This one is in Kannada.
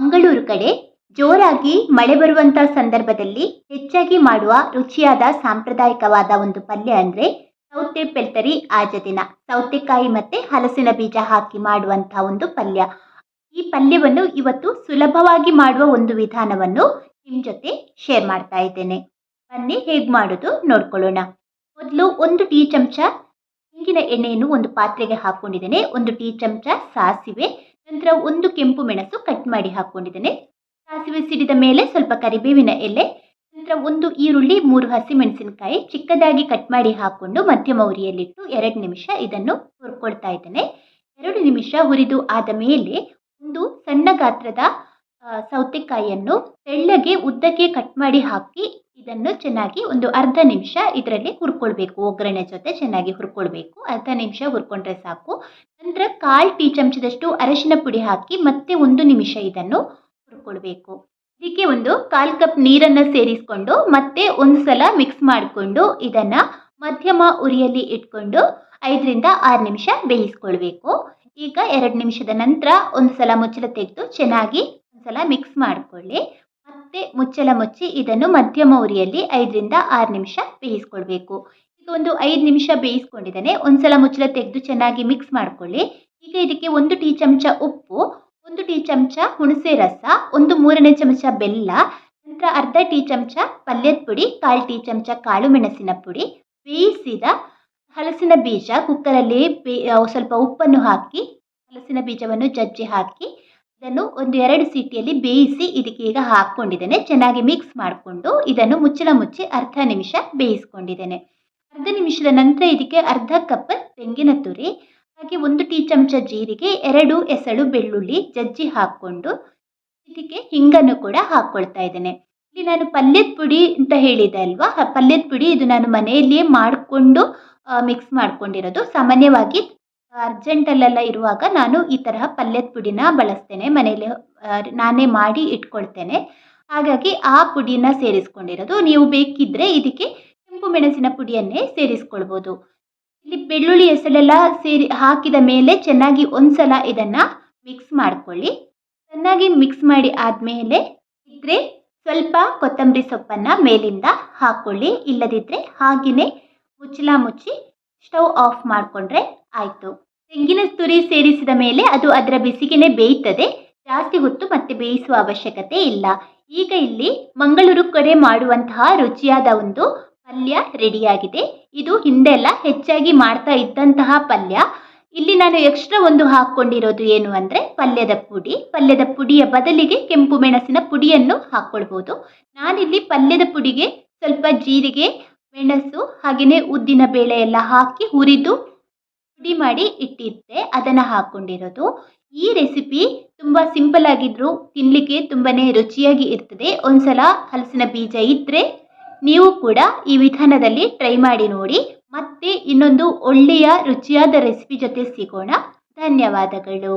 ಮಂಗಳೂರು ಕಡೆ ಜೋರಾಗಿ ಮಳೆ ಬರುವಂತ ಸಂದರ್ಭದಲ್ಲಿ ಹೆಚ್ಚಾಗಿ ಮಾಡುವ ರುಚಿಯಾದ ಸಾಂಪ್ರದಾಯಿಕವಾದ ಒಂದು ಪಲ್ಯ ಅಂದ್ರೆ ಸೌತೆ ಪೆಲ್ತರಿ ಆಜ ದಿನ. ಸೌತೆಕಾಯಿ ಮತ್ತೆ ಹಲಸಿನ ಬೀಜ ಹಾಕಿ ಮಾಡುವಂತಹ ಒಂದು ಪಲ್ಯ. ಈ ಪಲ್ಯವನ್ನು ಇವತ್ತು ಸುಲಭವಾಗಿ ಮಾಡುವ ಒಂದು ವಿಧಾನವನ್ನು ನಿಮ್ಮ ಜೊತೆ ಶೇರ್ ಮಾಡ್ತಾ ಇದ್ದೇನೆ. ಬನ್ನಿ ಹೇಗೆ ಮಾಡೋದು ನೋಡ್ಕೊಳ್ಳೋಣ. ಮೊದಲು ಒಂದು ಟೀ ಚಮಚ ತೆಂಗಿನ ಎಣ್ಣೆಯನ್ನು ಒಂದು ಪಾತ್ರೆಗೆ ಹಾಕೊಂಡಿದ್ದೇನೆ. ಒಂದು ಟೀ ಚಮಚ ಸಾಸಿವೆ ನಂತರ ಒಂದು ಕೆಂಪು ಮೆಣಸು ಕಟ್ ಮಾಡಿ ಹಾಕೊಂಡಿದ್ದೇನೆ. ಸಾಸಿವೆ ಸಿಡಿದ ಮೇಲೆ ಸ್ವಲ್ಪ ಕರಿಬೇವಿನ ಎಲೆ, ನಂತರ ಒಂದು ಈರುಳ್ಳಿ, ಮೂರು ಹಸಿಮೆಣಸಿನಕಾಯಿ ಚಿಕ್ಕದಾಗಿ ಕಟ್ ಮಾಡಿ ಹಾಕೊಂಡು ಮಧ್ಯಮ ಉರಿಯಲ್ಲಿಟ್ಟು ಎರಡು ನಿಮಿಷ ಇದನ್ನು ಹುರ್ಕೊಳ್ತಾ ಇದ್ದೇನೆ. ಎರಡು ನಿಮಿಷ ಹುರಿದು ಆದ ಮೇಲೆ ಒಂದು ಸಣ್ಣ ಗಾತ್ರದ ಸೌತೆಕಾಯಿಯನ್ನು ತೆಳ್ಳಗೆ ಉದ್ದಕ್ಕೆ ಕಟ್ ಮಾಡಿ ಹಾಕಿ ಇದನ್ನು ಚೆನ್ನಾಗಿ ಒಂದು ಅರ್ಧ ನಿಮಿಷ ಇದರಲ್ಲಿ ಹುರ್ಕೊಳ್ಬೇಕು. ಒಗ್ಗರಣೆ ಜೊತೆ ಚೆನ್ನಾಗಿ ಹುರ್ಕೊಳ್ಬೇಕು. ಅರ್ಧ ನಿಮಿಷ ಹುರ್ಕೊಂಡ್ರೆ ಸಾಕು. ನಂತರ ಕಾಲು ಟೀ ಚಮಚದಷ್ಟು ಅರಶಿನ ಪುಡಿ ಹಾಕಿ ಮತ್ತೆ ಒಂದು ನಿಮಿಷ ಇದನ್ನು ಹುರ್ಕೊಳ್ಬೇಕು. ಇದಕ್ಕೆ ಒಂದು ಕಾಲು ಕಪ್ ನೀರನ್ನು ಸೇರಿಸ್ಕೊಂಡು ಮತ್ತೆ ಒಂದು ಸಲ ಮಿಕ್ಸ್ ಮಾಡಿಕೊಂಡು ಇದನ್ನು ಮಧ್ಯಮ ಉರಿಯಲ್ಲಿ ಇಟ್ಕೊಂಡು ಐದರಿಂದ ಆರು ನಿಮಿಷ ಬೇಯಿಸ್ಕೊಳ್ಬೇಕು. ಈಗ ಎರಡು ನಿಮಿಷದ ನಂತರ ಒಂದು ಸಲ ಮುಚ್ಚಳ ತೆಗೆದು ಚೆನ್ನಾಗಿ ಒಂದ್ಸಲ ಮಿಕ್ಸ್ ಮಾಡಿಕೊಳ್ಳಿ. ಮತ್ತೆ ಮುಚ್ಚಳ ಮುಚ್ಚಿ ಇದನ್ನು ಮಧ್ಯಮ ಉರಿಯಲ್ಲಿ ಐದರಿಂದ ಆರು ನಿಮಿಷ ಬೇಯಿಸ್ಕೊಳ್ಬೇಕು. ಈಗ ಒಂದು ಐದು ನಿಮಿಷ ಬೇಯಿಸ್ಕೊಂಡಿದ್ದಾನೆ. ಒಂದ್ಸಲ ಮುಚ್ಚಳ ತೆಗೆದು ಚೆನ್ನಾಗಿ ಮಿಕ್ಸ್ ಮಾಡ್ಕೊಳ್ಳಿ. ಈಗ ಇದಕ್ಕೆ ಒಂದು ಟೀ ಚಮಚ ಉಪ್ಪು, ಒಂದು ಟೀ ಚಮಚ ಹುಣಸೆ ರಸ, ಒಂದು ಮೂರನೇ ಚಮಚ ಬೆಲ್ಲ, ನಂತರ ಅರ್ಧ ಟೀ ಚಮಚ ಪಲ್ಯದ ಪುಡಿ, ಕಾಲು ಟೀ ಚಮಚ ಕಾಳು ಮೆಣಸಿನ ಪುಡಿ, ಬೇಯಿಸಿದ ಹಲಸಿನ ಬೀಜ ಕುಕ್ಕರಲ್ಲಿ ಬೇ ಸ್ವಲ್ಪ ಉಪ್ಪನ್ನು ಹಾಕಿ, ಹಲಸಿನ ಬೀಜವನ್ನು ಜಜ್ಜಿ ಹಾಕಿ ಇದನ್ನು ಒಂದು ಎರಡು ಸೀಟಿಯಲ್ಲಿ ಬೇಯಿಸಿ ಇದಕ್ಕೆ ಈಗ ಹಾಕ್ಕೊಂಡಿದ್ದೇನೆ. ಚೆನ್ನಾಗಿ ಮಿಕ್ಸ್ ಮಾಡಿಕೊಂಡು ಇದನ್ನು ಮುಚ್ಚಳ ಮುಚ್ಚಿ ಅರ್ಧ ನಿಮಿಷ ಬೇಯಿಸ್ಕೊಂಡಿದ್ದೇನೆ. ಅರ್ಧ ನಿಮಿಷದ ನಂತರ ಇದಕ್ಕೆ ಅರ್ಧ ಕಪ್ ತೆಂಗಿನ ತುರಿ, ಹಾಗೆ ಒಂದು ಟೀ ಚಮಚ ಜೀರಿಗೆ, ಎರಡು ಎಸಳು ಬೆಳ್ಳುಳ್ಳಿ ಜಜ್ಜಿ ಹಾಕ್ಕೊಂಡು ಇದಕ್ಕೆ ಹಿಂಗನ್ನು ಕೂಡ ಹಾಕ್ಕೊಳ್ತಾ ಇದ್ದೇನೆ. ಇಲ್ಲಿ ನಾನು ಪಲ್ಯದ ಪುಡಿ ಅಂತ ಹೇಳಿದೆ ಅಲ್ವಾ? ಪಲ್ಯದ ಪುಡಿ ಇದು ನಾನು ಮನೆಯಲ್ಲಿಯೇ ಮಾಡಿಕೊಂಡು ಮಿಕ್ಸ್ ಮಾಡ್ಕೊಂಡಿರೋದು. ಸಾಮಾನ್ಯವಾಗಿ ಅರ್ಜೆಂಟಲ್ಲೆಲ್ಲ ಇರುವಾಗ ನಾನು ಈ ತರಹ ಪಲ್ಯದ ಪುಡಿನ ಬಳಸ್ತೇನೆ, ಮನೆಯಲ್ಲಿ ನಾನೇ ಮಾಡಿ ಇಟ್ಕೊಳ್ತೇನೆ. ಹಾಗಾಗಿ ಆ ಪುಡಿನ ಸೇರಿಸ್ಕೊಂಡಿರೋದು. ನೀವು ಬೇಕಿದ್ದರೆ ಇದಕ್ಕೆ ಕೆಂಪು ಮೆಣಸಿನ ಪುಡಿಯನ್ನೇ ಸೇರಿಸ್ಕೊಳ್ಬೋದು. ಇಲ್ಲಿ ಬೆಳ್ಳುಳ್ಳಿ ಹೆಸರೆಲ್ಲ ಸೇರಿ ಹಾಕಿದ ಮೇಲೆ ಚೆನ್ನಾಗಿ ಒಂದ್ಸಲ ಇದನ್ನು ಮಿಕ್ಸ್ ಮಾಡ್ಕೊಳ್ಳಿ. ಚೆನ್ನಾಗಿ ಮಿಕ್ಸ್ ಮಾಡಿ ಆದಮೇಲೆ ಇದ್ರೆ ಸ್ವಲ್ಪ ಕೊತ್ತಂಬರಿ ಸೊಪ್ಪನ್ನು ಮೇಲಿಂದ ಹಾಕ್ಕೊಳ್ಳಿ ಇಲ್ಲದಿದ್ದರೆ ಹಾಗೆಯೇ ಮುಚ್ಚಳ ಮುಚ್ಚಿ ಸ್ಟವ್ ಆಫ್ ಮಾಡಿಕೊಂಡ್ರೆ ಆಯಿತು. ತೆಂಗಿನ ತುರಿ ಸೇರಿಸಿದ ಮೇಲೆ ಅದು ಅದರ ಬಿಸಿಗೆನೆ ಬೇಯ್ತದೆ. ಜಾಸ್ತಿ ಹೊತ್ತು ಮತ್ತೆ ಬೇಯಿಸುವ ಅವಶ್ಯಕತೆ ಇಲ್ಲ. ಈಗ ಇಲ್ಲಿ ಮಂಗಳೂರು ಕಡೆ ಮಾಡುವಂತಹ ರುಚಿಯಾದ ಒಂದು ಪಲ್ಯ ರೆಡಿಯಾಗಿದೆ. ಇದು ಹಿಂದೆಲ್ಲ ಹೆಚ್ಚಾಗಿ ಮಾಡ್ತಾ ಇದ್ದಂತಹ ಪಲ್ಯ. ಇಲ್ಲಿ ನಾನು ಎಕ್ಸ್ಟ್ರಾ ಒಂದು ಹಾಕ್ಕೊಂಡಿರೋದು ಏನು ಅಂದರೆ ಪಲ್ಯದ ಪುಡಿ. ಪಲ್ಯದ ಪುಡಿಯ ಬದಲಿಗೆ ಕೆಂಪು ಮೆಣಸಿನ ಪುಡಿಯನ್ನು ಹಾಕ್ಕೊಳ್ಬೋದು. ನಾನಿಲ್ಲಿ ಪಲ್ಯದ ಪುಡಿಗೆ ಸ್ವಲ್ಪ ಜೀರಿಗೆ, ಮೆಣಸು, ಹಾಗೆಯೇ ಉದ್ದಿನ ಬೇಳೆ ಎಲ್ಲ ಹಾಕಿ ಹುರಿದು ಪುಡಿ ಮಾಡಿ ಇಟ್ಟಿದ್ದೆ, ಅದನ್ನು ಹಾಕ್ಕೊಂಡಿರೋದು ಈ ರೆಸಿಪಿ ತುಂಬ ಸಿಂಪಲ್ ಆಗಿದ್ರು ತಿನ್ನಲಿಕ್ಕೆ ತುಂಬಾ ರುಚಿಯಾಗಿ ಇರ್ತದೆ. ಒಂದ್ಸಲ ಹಲಸಿನ ಬೀಜ ಇದ್ದರೆ ನೀವು ಕೂಡ ಈ ವಿಧಾನದಲ್ಲಿ ಟ್ರೈ ಮಾಡಿ ನೋಡಿ. ಮತ್ತೆ ಇನ್ನೊಂದು ಒಳ್ಳೆಯ ರುಚಿಯಾದ ರೆಸಿಪಿ ಜೊತೆ ಸಿಗೋಣ. ಧನ್ಯವಾದಗಳು.